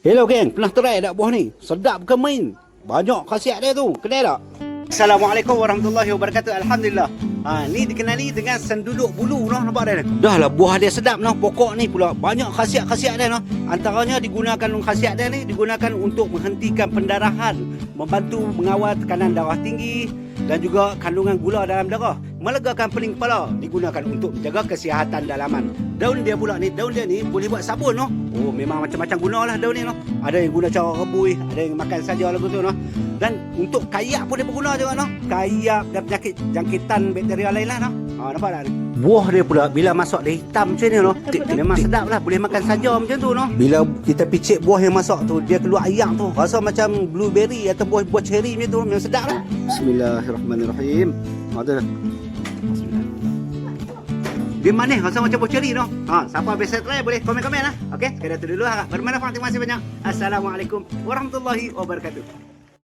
Hello geng, pernah try tak buah ni? Sedap bukan main. Banyak khasiat dia tu. Kedai tak? Assalamualaikum warahmatullahi wabarakatuh. Alhamdulillah. Ha, ni dikenali dengan senduduk bulu noh nampak dia. Dah lah buah dia sedap noh. Pokok ni pula banyak khasiat-khasiat dia noh. Antaranya digunakan khasiat dia ni digunakan untuk menghentikan pendarahan, membantu mengawal tekanan darah tinggi dan juga kandungan gula dalam darah, melegakan pening kepala, digunakan untuk menjaga kesihatan dalaman. Daun dia pula ni, daun dia ni boleh buat sabun noh. Oh memang macam-macam gunalah daun ni noh. Ada yang guna cara rebui, ada yang makan saja lagu tu noh. Dan untuk kayak pun dia berguna juga noh. Kayak dan penyakit jangkitan bakteria lain lah noh. Ha, nampak tak? Buah dia pula bila masuk dia hitam macam ni noh. Memang sedap lah, boleh makan saja macam tu noh. Bila kita picit buah yang masuk tu, dia keluar ayak tu. Rasa macam blueberry atau buah buah cherry macam tu, memang sedap lah. Bismillahirrahmanirrahim. Ada dah. Dia manis rasa macam buah cherry tu. Ha, siapa biasa try boleh komen-komen lah. Okey, sekadar tu dulu. Bermanfaat terima kasih banyak. Assalamualaikum warahmatullahi wabarakatuh.